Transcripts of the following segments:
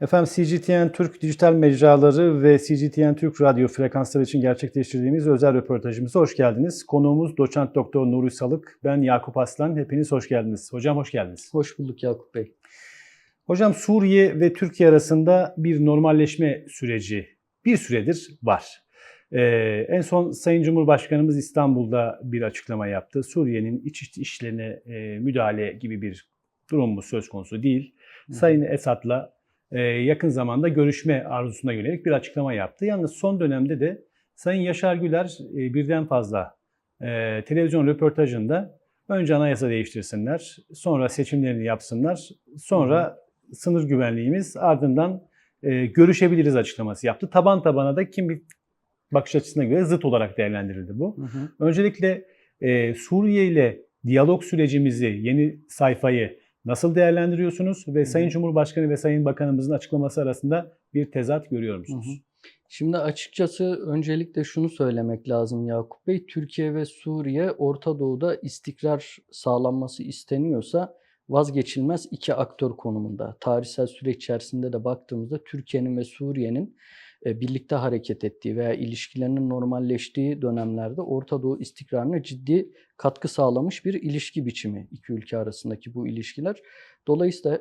Efendim CGTN Türk dijital mecraları ve CGTN Türk radyo frekansları için gerçekleştirdiğimiz özel röportajımıza hoş geldiniz. Konuğumuz doçent doktor Nuri Salık, ben Yakup Aslan. Hepiniz hoş geldiniz. Hocam hoş geldiniz. Hoş bulduk Yakup Bey. Hocam Suriye ve Türkiye arasında bir normalleşme süreci bir süredir var. Ee, en son Sayın Cumhurbaşkanımız İstanbul'da bir açıklama yaptı. Suriye'nin iç işlerine e, müdahale gibi bir durum söz konusu değil. Sayın Esad'la yakın zamanda görüşme arzusuna yönelik bir açıklama yaptı. Yalnız son dönemde de Sayın Yaşar Güler e, birden fazla e, televizyon röportajında önce anayasa değiştirsinler, sonra seçimlerini yapsınlar, sonra sınır güvenliğimiz ardından e, görüşebiliriz açıklaması yaptı. Taban tabana da kim bir bakış açısına göre zıt olarak değerlendirildi bu. Hı hı. Öncelikle e, Suriye ile diyalog sürecimizi, yeni sayfayı nasıl değerlendiriyorsunuz ve Sayın Cumhurbaşkanı ve Sayın Bakanımızın açıklaması arasında bir tezat görüyor musunuz? Hı hı. Şimdi açıkçası öncelikle şunu söylemek lazım Yakup Bey. Türkiye ve Suriye Orta Doğu'da istikrar sağlanması isteniyorsa vazgeçilmez iki aktör konumunda. Tarihsel süreç içerisinde de baktığımızda Türkiye'nin ve Suriye'nin e, birlikte hareket ettiği veya ilişkilerinin normalleştiği dönemlerde Orta Doğu istikrarına ciddi katkı sağlamış bir ilişki biçimi iki ülke arasındaki bu ilişkiler. Dolayısıyla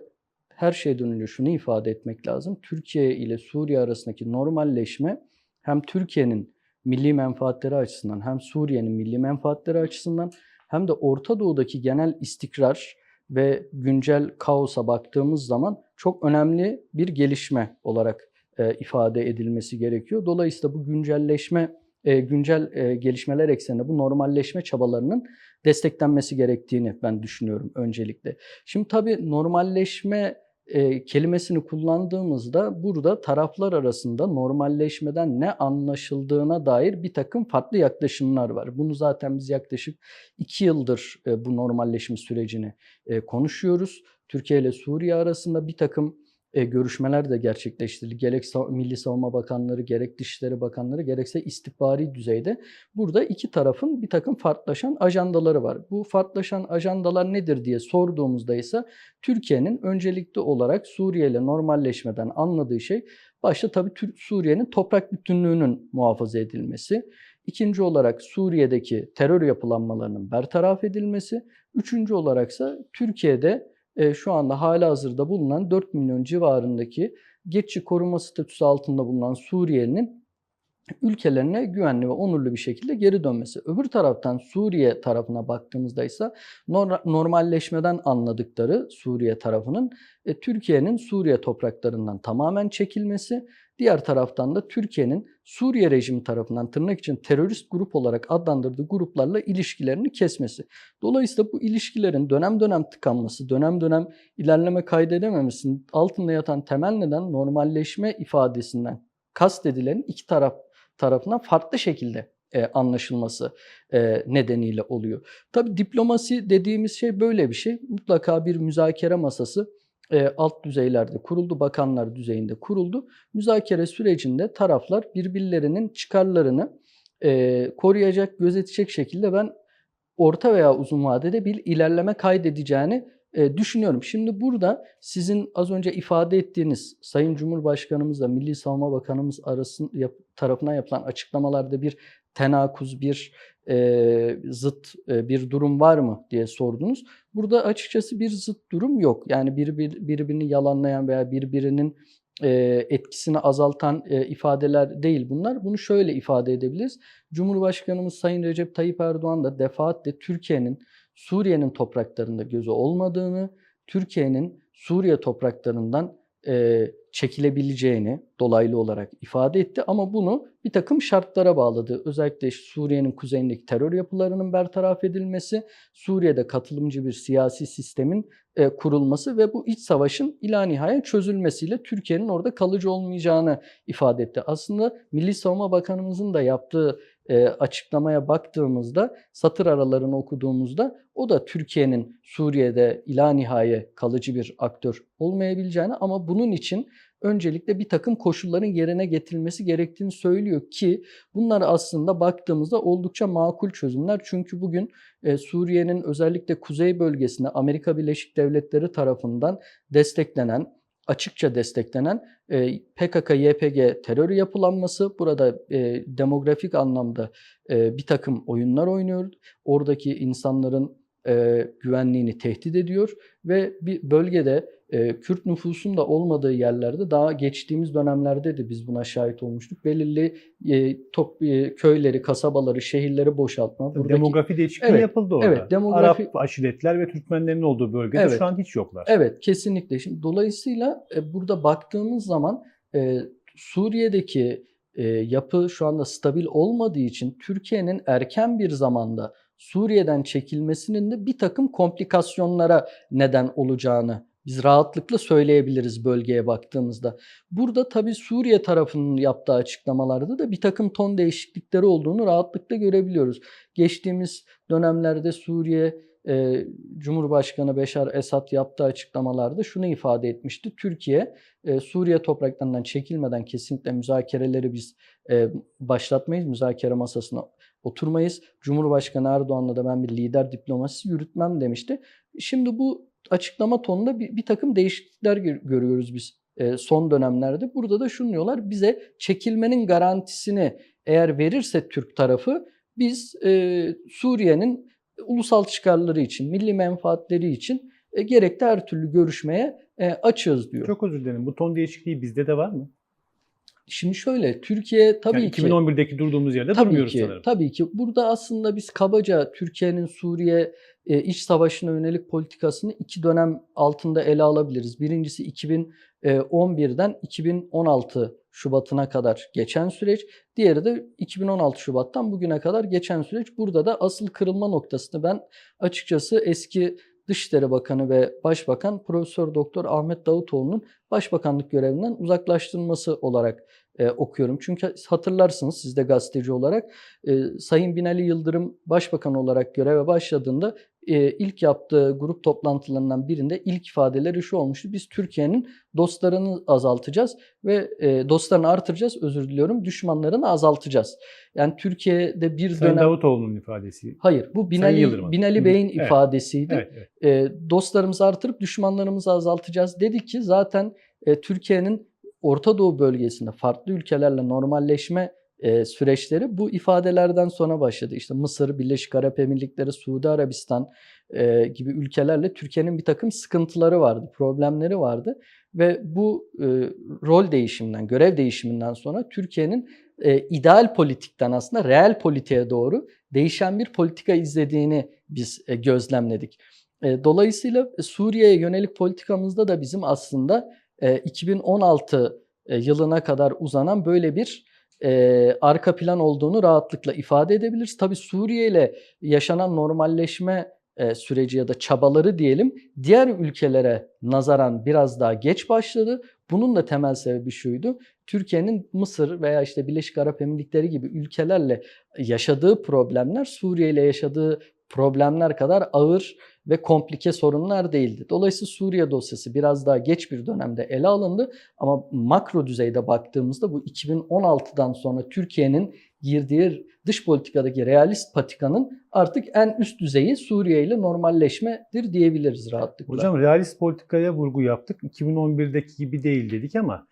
her şeyden önce şunu ifade etmek lazım. Türkiye ile Suriye arasındaki normalleşme hem Türkiye'nin milli menfaatleri açısından hem Suriye'nin milli menfaatleri açısından hem de Orta Doğu'daki genel istikrar ve güncel kaosa baktığımız zaman çok önemli bir gelişme olarak e, ifade edilmesi gerekiyor. Dolayısıyla bu güncelleşme, e, güncel e, gelişmeler ekseninde bu normalleşme çabalarının desteklenmesi gerektiğini ben düşünüyorum öncelikle. Şimdi tabii normalleşme e, kelimesini kullandığımızda burada taraflar arasında normalleşmeden ne anlaşıldığına dair bir takım farklı yaklaşımlar var. Bunu zaten biz yaklaşık iki yıldır e, bu normalleşme sürecini e, konuşuyoruz. Türkiye ile Suriye arasında bir takım e, görüşmeler de gerçekleştirildi. Gerek Milli Savunma Bakanları, gerek Dışişleri Bakanları, gerekse istihbari düzeyde burada iki tarafın bir takım farklılaşan ajandaları var. Bu farklılaşan ajandalar nedir diye sorduğumuzda ise Türkiye'nin öncelikli olarak Suriye ile normalleşmeden anladığı şey başta tabii Suriye'nin toprak bütünlüğünün muhafaza edilmesi, ikinci olarak Suriye'deki terör yapılanmalarının bertaraf edilmesi, üçüncü olaraksa Türkiye'de e, şu anda hala hazırda bulunan 4 milyon civarındaki geçici koruma statüsü altında bulunan Suriyelinin ülkelerine güvenli ve onurlu bir şekilde geri dönmesi. Öbür taraftan Suriye tarafına baktığımızda ise nor- normalleşmeden anladıkları Suriye tarafının e, Türkiye'nin Suriye topraklarından tamamen çekilmesi, diğer taraftan da Türkiye'nin Suriye rejimi tarafından tırnak için terörist grup olarak adlandırdığı gruplarla ilişkilerini kesmesi. Dolayısıyla bu ilişkilerin dönem dönem tıkanması, dönem dönem ilerleme kaydedememesinin altında yatan temel neden normalleşme ifadesinden kastedilenin iki taraf tarafından farklı şekilde e, anlaşılması e, nedeniyle oluyor. Tabii diplomasi dediğimiz şey böyle bir şey. Mutlaka bir müzakere masası e, alt düzeylerde kuruldu, bakanlar düzeyinde kuruldu. Müzakere sürecinde taraflar birbirlerinin çıkarlarını e, koruyacak, gözetecek şekilde ben orta veya uzun vadede bir ilerleme kaydedeceğini e, düşünüyorum. Şimdi burada sizin az önce ifade ettiğiniz Sayın Cumhurbaşkanımızla Milli Savunma Bakanımız arasın, yap, tarafından yapılan açıklamalarda bir tenakuz, bir e, zıt e, bir durum var mı diye sordunuz. Burada açıkçası bir zıt durum yok. Yani bir, bir birbirini yalanlayan veya birbirinin e, etkisini azaltan e, ifadeler değil bunlar. Bunu şöyle ifade edebiliriz. Cumhurbaşkanımız Sayın Recep Tayyip Erdoğan da defaatle Türkiye'nin Suriye'nin topraklarında gözü olmadığını, Türkiye'nin Suriye topraklarından e, çekilebileceğini dolaylı olarak ifade etti. Ama bunu bir takım şartlara bağladı. Özellikle Suriye'nin kuzeyindeki terör yapılarının bertaraf edilmesi, Suriye'de katılımcı bir siyasi sistemin e, kurulması ve bu iç savaşın ila nihayet çözülmesiyle Türkiye'nin orada kalıcı olmayacağını ifade etti. Aslında Milli Savunma Bakanımızın da yaptığı e, açıklamaya baktığımızda, satır aralarını okuduğumuzda o da Türkiye'nin Suriye'de ila nihayet kalıcı bir aktör olmayabileceğini ama bunun için öncelikle bir takım koşulların yerine getirilmesi gerektiğini söylüyor ki bunlar aslında baktığımızda oldukça makul çözümler. Çünkü bugün e, Suriye'nin özellikle kuzey bölgesinde Amerika Birleşik Devletleri tarafından desteklenen açıkça desteklenen e, PKK-YPG terör yapılanması burada e, demografik anlamda e, bir takım oyunlar oynuyor. Oradaki insanların e, güvenliğini tehdit ediyor ve bir bölgede e, Kürt nüfusun da olmadığı yerlerde daha geçtiğimiz dönemlerde de biz buna şahit olmuştuk. Belirli e, top, e, köyleri, kasabaları, şehirleri boşaltma. Buradaki, Demografi değişikliği Evet, yapıldı orada. evet, demografi- Arap aşiretler ve Türkmenlerin olduğu bölgede Evet. şu an hiç yoklar. Evet kesinlikle. Şimdi dolayısıyla e, burada baktığımız zaman e, Suriye'deki e, yapı şu anda stabil olmadığı için Türkiye'nin erken bir zamanda Suriye'den çekilmesinin de bir takım komplikasyonlara neden olacağını biz rahatlıkla söyleyebiliriz bölgeye baktığımızda. Burada tabii Suriye tarafının yaptığı açıklamalarda da bir takım ton değişiklikleri olduğunu rahatlıkla görebiliyoruz. Geçtiğimiz dönemlerde Suriye e, Cumhurbaşkanı Beşar Esad yaptığı açıklamalarda şunu ifade etmişti. Türkiye e, Suriye topraklarından çekilmeden kesinlikle müzakereleri biz e, başlatmayız. Müzakere masasına oturmayız. Cumhurbaşkanı Erdoğan'la da ben bir lider diplomasisi yürütmem demişti. Şimdi bu açıklama tonunda bir, bir takım değişiklikler gör- görüyoruz biz e, son dönemlerde. Burada da şunu diyorlar bize çekilmenin garantisini eğer verirse Türk tarafı biz e, Suriye'nin ulusal çıkarları için, milli menfaatleri için e, gerekli her türlü görüşmeye e, açığız diyor. Çok özür dilerim. Bu ton değişikliği bizde de var mı? Şimdi şöyle Türkiye tabii yani ki 2011'deki durduğumuz yerde Tabii durmuyoruz ki, sanırım. tabii ki. Burada aslında biz kabaca Türkiye'nin Suriye e, iç savaşına yönelik politikasını iki dönem altında ele alabiliriz. Birincisi 2011'den 2016 Şubat'ına kadar geçen süreç. Diğeri de 2016 Şubat'tan bugüne kadar geçen süreç. Burada da asıl kırılma noktasını ben açıkçası eski Dışişleri Bakanı ve Başbakan Profesör Doktor Ahmet Davutoğlu'nun başbakanlık görevinden uzaklaştırılması olarak e, okuyorum. Çünkü hatırlarsınız siz de gazeteci olarak e, Sayın Binali Yıldırım başbakan olarak göreve başladığında e, ilk yaptığı grup toplantılarından birinde ilk ifadeleri şu olmuştu. Biz Türkiye'nin dostlarını azaltacağız ve e, dostlarını artıracağız özür diliyorum düşmanlarını azaltacağız. Yani Türkiye'de bir Sayın dönem... Davutoğlu'nun ifadesi. Hayır bu Binali. Binali Hı, Bey'in evet. ifadesiydi Evet, evet. e, dostlarımızı artırıp düşmanlarımızı azaltacağız dedi ki zaten e, Türkiye'nin Orta Doğu bölgesinde farklı ülkelerle normalleşme e, süreçleri bu ifadelerden sonra başladı. İşte Mısır, Birleşik Arap Emirlikleri, Suudi Arabistan e, gibi ülkelerle Türkiye'nin bir takım sıkıntıları vardı, problemleri vardı ve bu e, rol değişiminden, görev değişiminden sonra Türkiye'nin e, ideal politikten aslında reel politiğe doğru değişen bir politika izlediğini biz e, gözlemledik. E, Dolayısıyla Suriye'ye yönelik politikamızda da bizim aslında e, 2016 e, yılına kadar uzanan böyle bir e, arka plan olduğunu rahatlıkla ifade edebiliriz. Tabii Suriye ile yaşanan normalleşme e, süreci ya da çabaları diyelim diğer ülkelere nazaran biraz daha geç başladı. Bunun da temel sebebi şuydu. Türkiye'nin Mısır veya işte Birleşik Arap Emirlikleri gibi ülkelerle yaşadığı problemler Suriye ile yaşadığı problemler kadar ağır ve komplike sorunlar değildi. Dolayısıyla Suriye dosyası biraz daha geç bir dönemde ele alındı ama makro düzeyde baktığımızda bu 2016'dan sonra Türkiye'nin girdiği dış politikadaki realist patikanın artık en üst düzeyi Suriye ile normalleşmedir diyebiliriz rahatlıkla. Hocam realist politikaya vurgu yaptık. 2011'deki gibi değil dedik ama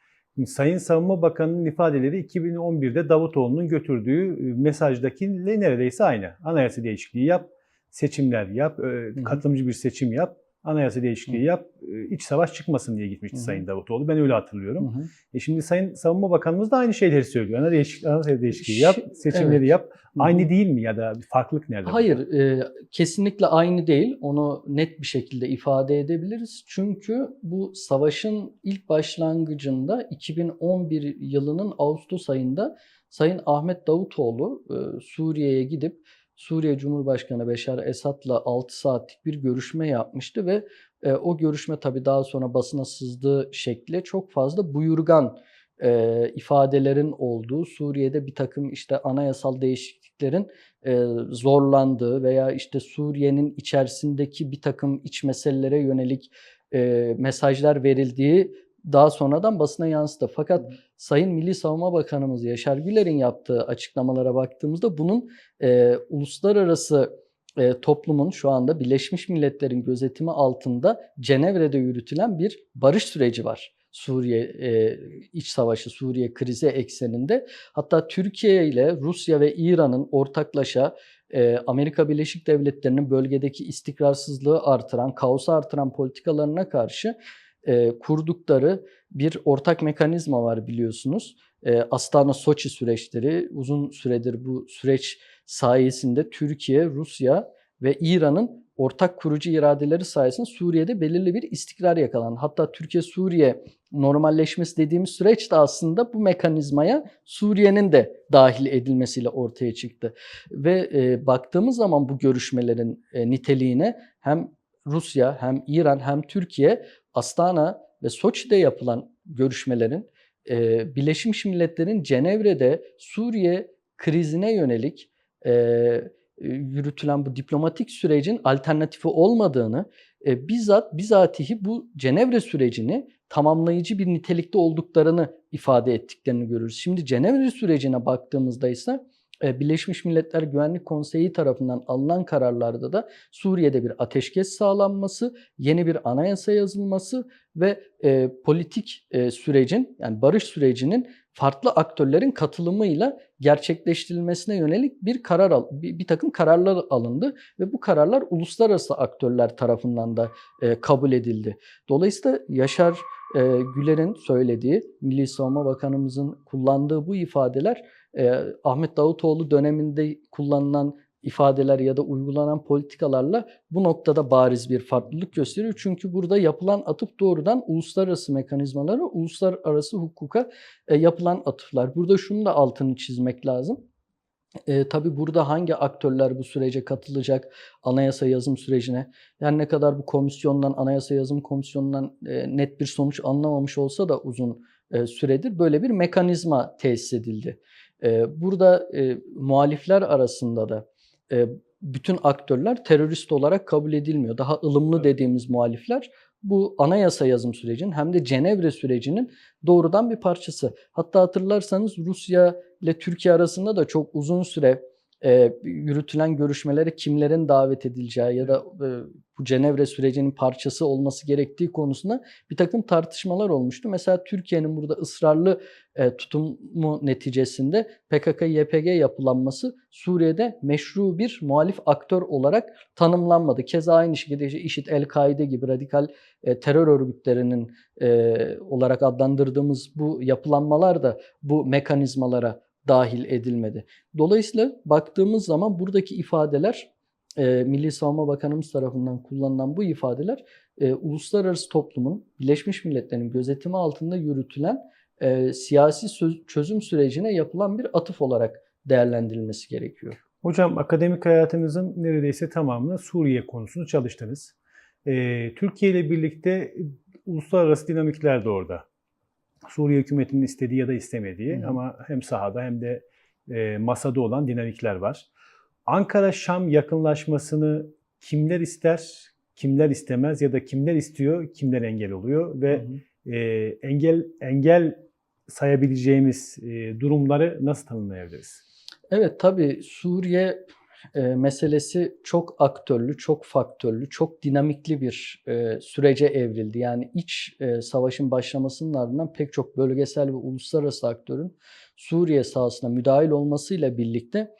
Sayın Savunma Bakanı'nın ifadeleri 2011'de Davutoğlu'nun götürdüğü mesajdakiyle neredeyse aynı. Anayasa değişikliği yap, seçimler yap, e, katılımcı bir seçim yap, anayasa değişikliği yap, e, iç savaş çıkmasın diye gitmişti. Sayın Davutoğlu. Ben öyle hatırlıyorum. E şimdi Sayın Savunma Bakanımız da aynı şeyleri söylüyor. Ana değişik, anayasa değişikliği yap, seçimleri evet. yap. Aynı değil mi ya da bir farklılık nerede? Hayır, e, kesinlikle aynı değil. Onu net bir şekilde ifade edebiliriz. Çünkü bu savaşın ilk başlangıcında 2011 yılının Ağustos ayında Sayın Ahmet Davutoğlu e, Suriye'ye gidip Suriye Cumhurbaşkanı Beşar Esad'la 6 saatlik bir görüşme yapmıştı ve e, o görüşme tabii daha sonra basına sızdığı şekli çok fazla buyurgan e, ifadelerin olduğu Suriye'de bir takım işte anayasal değişikliklerin e, zorlandığı veya işte Suriye'nin içerisindeki bir takım iç meselelere yönelik e, mesajlar verildiği daha sonradan basına yansıdı. Fakat Sayın Milli Savunma Bakanımız Yaşar Güler'in yaptığı açıklamalara baktığımızda bunun e, uluslararası e, toplumun şu anda Birleşmiş Milletler'in gözetimi altında Cenevre'de yürütülen bir barış süreci var. Suriye e, iç savaşı, Suriye krizi ekseninde. Hatta Türkiye ile Rusya ve İran'ın ortaklaşa e, Amerika Birleşik Devletleri'nin bölgedeki istikrarsızlığı artıran, kaosu artıran politikalarına karşı e, kurdukları bir ortak mekanizma var biliyorsunuz. E, Astana Soçi süreçleri uzun süredir bu süreç sayesinde Türkiye, Rusya ve İran'ın ortak kurucu iradeleri sayesinde Suriye'de belirli bir istikrar yakalandı. Hatta Türkiye-Suriye normalleşmesi dediğimiz süreç de aslında bu mekanizmaya Suriye'nin de dahil edilmesiyle ortaya çıktı. Ve e, baktığımız zaman bu görüşmelerin e, niteliğine hem Rusya hem İran hem Türkiye Astana ve Soçi'de yapılan görüşmelerin e, Birleşmiş Milletler'in Cenevre'de Suriye krizine yönelik e, yürütülen bu diplomatik sürecin alternatifi olmadığını, e, bizzat bizatihi bu Cenevre sürecini tamamlayıcı bir nitelikte olduklarını ifade ettiklerini görürüz. Şimdi Cenevre sürecine baktığımızda ise e, Birleşmiş Milletler Güvenlik Konseyi tarafından alınan kararlarda da Suriye'de bir ateşkes sağlanması, yeni bir anayasa yazılması ve e, politik e, sürecin yani barış sürecinin farklı aktörlerin katılımıyla gerçekleştirilmesine yönelik bir karar bir, bir takım kararlar alındı ve bu kararlar uluslararası aktörler tarafından da e, kabul edildi. Dolayısıyla Yaşar e, Güler'in söylediği, Milli Savunma Bakanımızın kullandığı bu ifadeler e, Ahmet Davutoğlu döneminde kullanılan ifadeler ya da uygulanan politikalarla bu noktada bariz bir farklılık gösteriyor. Çünkü burada yapılan atıf doğrudan uluslararası mekanizmalara, uluslararası hukuka e, yapılan atıflar. Burada şunu da altını çizmek lazım. E, tabii burada hangi aktörler bu sürece katılacak, anayasa yazım sürecine? Yani ne kadar bu komisyondan, anayasa yazım komisyonundan e, net bir sonuç anlamamış olsa da uzun e, süredir böyle bir mekanizma tesis edildi. E, burada e, muhalifler arasında da e, bütün aktörler terörist olarak kabul edilmiyor. Daha ılımlı dediğimiz muhalifler bu anayasa yazım sürecinin hem de Cenevre sürecinin doğrudan bir parçası. Hatta hatırlarsanız Rusya ile Türkiye arasında da çok uzun süre e, yürütülen görüşmelere kimlerin davet edileceği ya da e, bu Cenevre sürecinin parçası olması gerektiği konusunda bir takım tartışmalar olmuştu. Mesela Türkiye'nin burada ısrarlı e, tutumu neticesinde PKK-YPG yapılanması Suriye'de meşru bir muhalif aktör olarak tanımlanmadı. Keza aynı şekilde IŞİD, El-Kaide gibi radikal e, terör örgütlerinin e, olarak adlandırdığımız bu yapılanmalar da bu mekanizmalara dahil edilmedi. Dolayısıyla baktığımız zaman buradaki ifadeler e, Milli Savunma Bakanımız tarafından kullanılan bu ifadeler e, uluslararası toplumun Birleşmiş Milletler'in gözetimi altında yürütülen e, siyasi çözüm sürecine yapılan bir atıf olarak değerlendirilmesi gerekiyor. Hocam akademik hayatınızın neredeyse tamamını Suriye konusunu çalıştınız. Ee, Türkiye ile birlikte uluslararası dinamikler de orada. Suriye hükümetinin istediği ya da istemediği Hı ama hem sahada hem de e, masada olan dinamikler var. Ankara-Şam yakınlaşmasını kimler ister, kimler istemez ya da kimler istiyor, kimler engel oluyor ve Hı hı. e, engel engel sayabileceğimiz e, durumları nasıl tanımlayabiliriz? Evet tabii Suriye e, meselesi çok aktörlü, çok faktörlü, çok dinamikli bir e, sürece evrildi. Yani iç e, savaşın başlamasının ardından pek çok bölgesel ve uluslararası aktörün Suriye sahasına müdahil olmasıyla birlikte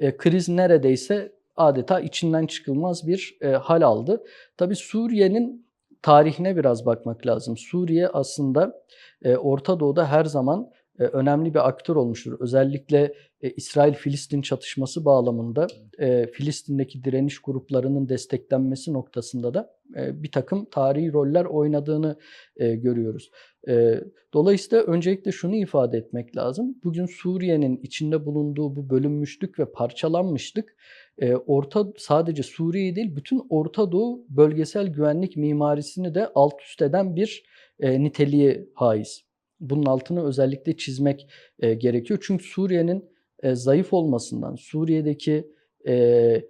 e, kriz neredeyse adeta içinden çıkılmaz bir e, hal aldı. Tabii Suriye'nin tarihine biraz bakmak lazım. Suriye aslında e, Orta Doğu'da her zaman e, önemli bir aktör olmuştur. Özellikle e, İsrail-Filistin çatışması bağlamında e, Filistin'deki direniş gruplarının desteklenmesi noktasında da e, bir takım tarihi roller oynadığını e, görüyoruz. E, dolayısıyla öncelikle şunu ifade etmek lazım. Bugün Suriye'nin içinde bulunduğu bu bölünmüşlük ve parçalanmışlık e, orta sadece Suriye değil bütün Orta Doğu bölgesel güvenlik mimarisini de alt üst eden bir e, niteliğe haiz. Bunun altını özellikle çizmek e, gerekiyor. Çünkü Suriye'nin e, zayıf olmasından, Suriye'deki e,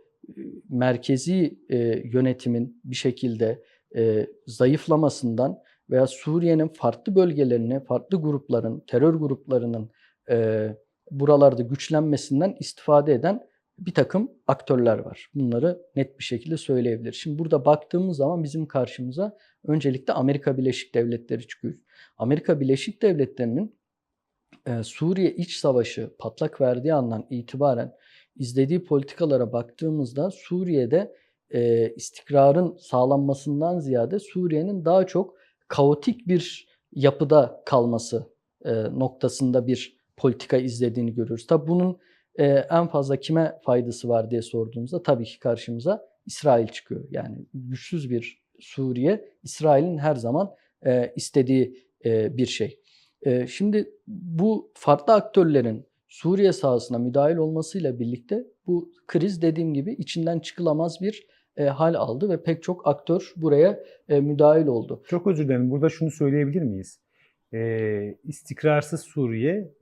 merkezi e, yönetimin bir şekilde e, zayıflamasından veya Suriye'nin farklı bölgelerine, farklı grupların, terör gruplarının e, buralarda güçlenmesinden istifade eden bir takım aktörler var. Bunları net bir şekilde söyleyebilir. Şimdi burada baktığımız zaman bizim karşımıza öncelikle Amerika Birleşik Devletleri çıkıyor. Amerika Birleşik Devletleri'nin e, Suriye iç savaşı patlak verdiği andan itibaren izlediği politikalara baktığımızda Suriye'de e, istikrarın sağlanmasından ziyade Suriye'nin daha çok kaotik bir yapıda kalması e, noktasında bir politika izlediğini görüyoruz. Tabi bunun e, en fazla kime faydası var diye sorduğumuzda tabii ki karşımıza İsrail çıkıyor. Yani güçsüz bir Suriye, İsrail'in her zaman e, istediği e, bir şey. E, şimdi bu farklı aktörlerin Suriye sahasına müdahil olmasıyla birlikte bu kriz dediğim gibi içinden çıkılamaz bir e, hal aldı ve pek çok aktör buraya e, müdahil oldu. Çok özür dilerim. Burada şunu söyleyebilir miyiz? Ee, istikrarsız Suriye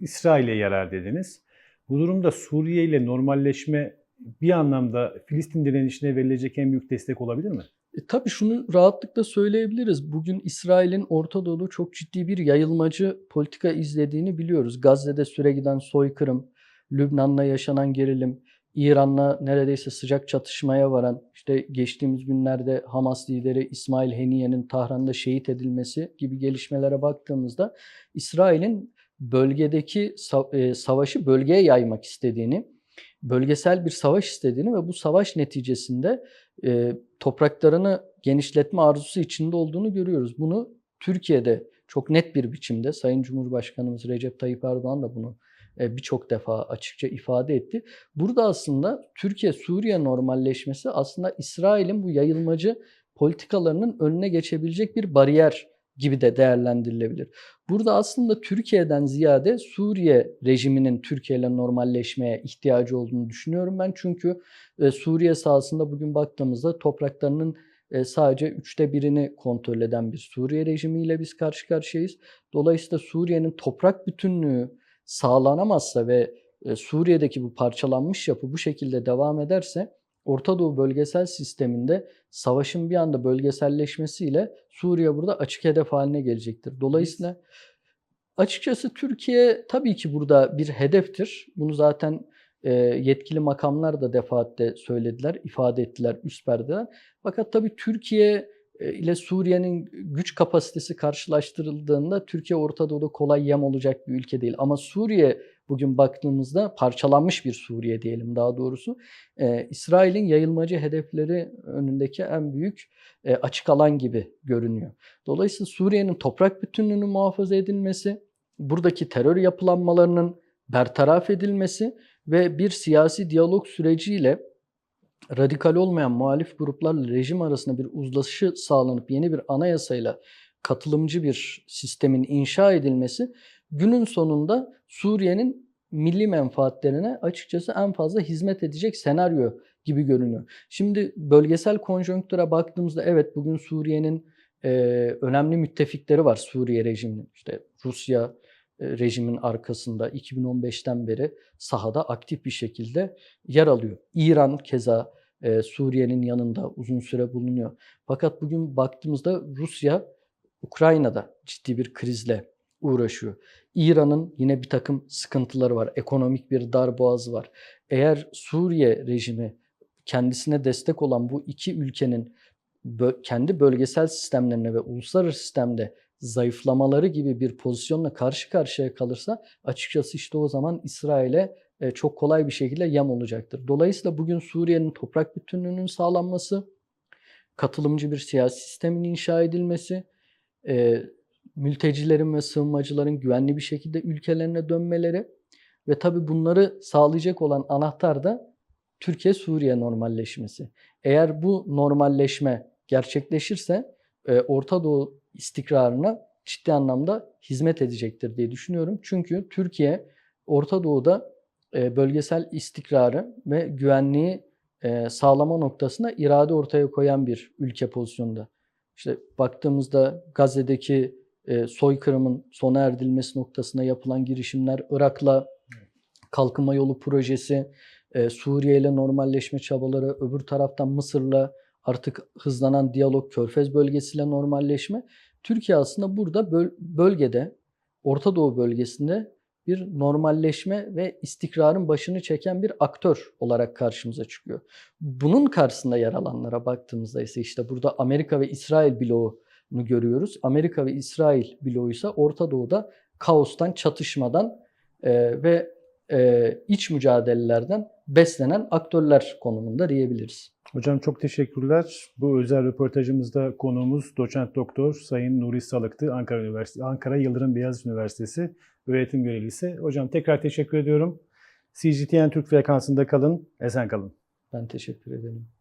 İsrail'e yarar dediniz. Bu durumda Suriye ile normalleşme bir anlamda Filistin direnişine verilecek en büyük destek olabilir mi? E, tabii şunu rahatlıkla söyleyebiliriz. Bugün İsrail'in Orta Doğu'da çok ciddi bir yayılmacı politika izlediğini biliyoruz. Gazze'de süre giden soykırım, Lübnan'la yaşanan gerilim, İran'la neredeyse sıcak çatışmaya varan, işte geçtiğimiz günlerde Hamas lideri İsmail Haniye'nin Tahran'da şehit edilmesi gibi gelişmelere baktığımızda İsrail'in bölgedeki e, savaşı bölgeye yaymak istediğini, bölgesel bir savaş istediğini ve bu savaş neticesinde e, topraklarını genişletme arzusu içinde olduğunu görüyoruz. Bunu Türkiye'de çok net bir biçimde Sayın Cumhurbaşkanımız Recep Tayyip Erdoğan da bunu e, birçok defa açıkça ifade etti. Burada aslında Türkiye-Suriye normalleşmesi aslında İsrail'in bu yayılmacı politikalarının önüne geçebilecek bir bariyer gibi de değerlendirilebilir. Burada aslında Türkiye'den ziyade Suriye rejiminin Türkiye ile normalleşmeye ihtiyacı olduğunu düşünüyorum ben. Çünkü e, Suriye sahasında bugün baktığımızda topraklarının e, sadece üçte birini kontrol eden bir Suriye rejimiyle biz karşı karşıyayız. Dolayısıyla Suriye'nin toprak bütünlüğü sağlanamazsa ve e, Suriye'deki bu parçalanmış yapı bu şekilde devam ederse Orta Doğu bölgesel sisteminde savaşın bir anda bölgeselleşmesiyle Suriye burada açık hedef haline gelecektir. Dolayısıyla açıkçası Türkiye tabii ki burada bir hedeftir. Bunu zaten e, yetkili makamlar da defaatle söylediler, ifade ettiler, üst perdeler. Fakat tabii Türkiye e, ile Suriye'nin güç kapasitesi karşılaştırıldığında Türkiye Orta Doğu'da kolay yem olacak bir ülke değil. Ama Suriye bugün baktığımızda parçalanmış bir Suriye diyelim daha doğrusu. Ee, İsrail'in yayılmacı hedefleri önündeki en büyük e, açık alan gibi görünüyor. Dolayısıyla Suriye'nin toprak bütünlüğünün muhafaza edilmesi, buradaki terör yapılanmalarının bertaraf edilmesi ve bir siyasi diyalog süreciyle radikal olmayan muhalif gruplarla rejim arasında bir uzlaşı sağlanıp yeni bir anayasayla katılımcı bir sistemin inşa edilmesi günün sonunda Suriye'nin milli menfaatlerine açıkçası en fazla hizmet edecek senaryo gibi görünüyor. Şimdi bölgesel konjonktüre baktığımızda evet bugün Suriye'nin e, önemli müttefikleri var Suriye rejiminin. İşte Rusya e, rejimin arkasında 2015'ten beri sahada aktif bir şekilde yer alıyor. İran keza e, Suriye'nin yanında uzun süre bulunuyor. Fakat bugün baktığımızda Rusya Ukrayna'da ciddi bir krizle uğraşıyor. İran'ın yine bir takım sıkıntıları var. Ekonomik bir darboğazı var. Eğer Suriye rejimi kendisine destek olan bu iki ülkenin kendi bölgesel sistemlerine ve uluslararası sistemde zayıflamaları gibi bir pozisyonla karşı karşıya kalırsa açıkçası işte o zaman İsrail'e e, çok kolay bir şekilde yem olacaktır. Dolayısıyla bugün Suriye'nin toprak bütünlüğünün sağlanması, katılımcı bir siyasi sistemin inşa edilmesi, e, mültecilerin ve sığınmacıların güvenli bir şekilde ülkelerine dönmeleri ve tabii bunları sağlayacak olan anahtar da Türkiye-Suriye normalleşmesi. Eğer bu normalleşme gerçekleşirse e, Orta Doğu istikrarına ciddi anlamda hizmet edecektir diye düşünüyorum. Çünkü Türkiye Orta Doğu'da e, bölgesel istikrarı ve güvenliği e, sağlama noktasında irade ortaya koyan bir ülke pozisyonda. İşte baktığımızda Gazze'deki e, soykırımın sona erdirilmesi noktasında yapılan girişimler, Irak'la kalkınma yolu projesi, e, Suriye ile normalleşme çabaları, öbür taraftan Mısır'la artık hızlanan diyalog, Körfez bölgesiyle normalleşme. Türkiye aslında burada böl- bölgede, Orta Doğu bölgesinde bir normalleşme ve istikrarın başını çeken bir aktör olarak karşımıza çıkıyor. Bunun karşısında yer alanlara baktığımızda ise işte burada Amerika ve İsrail bloğunu görüyoruz. Amerika ve İsrail bloğu ise Orta Doğu'da kaostan, çatışmadan e, ve e, iç mücadelelerden beslenen aktörler konumunda diyebiliriz. Hocam çok teşekkürler. Bu özel röportajımızda konuğumuz doçent doktor Sayın Nuri Salık'tı. Ankara Üniversitesi, Ankara Yıldırım Beyazıt Üniversitesi öğretim görevlisi. Hocam tekrar teşekkür ediyorum. CGTN Türk frekansında kalın, esen kalın. Ben teşekkür ederim.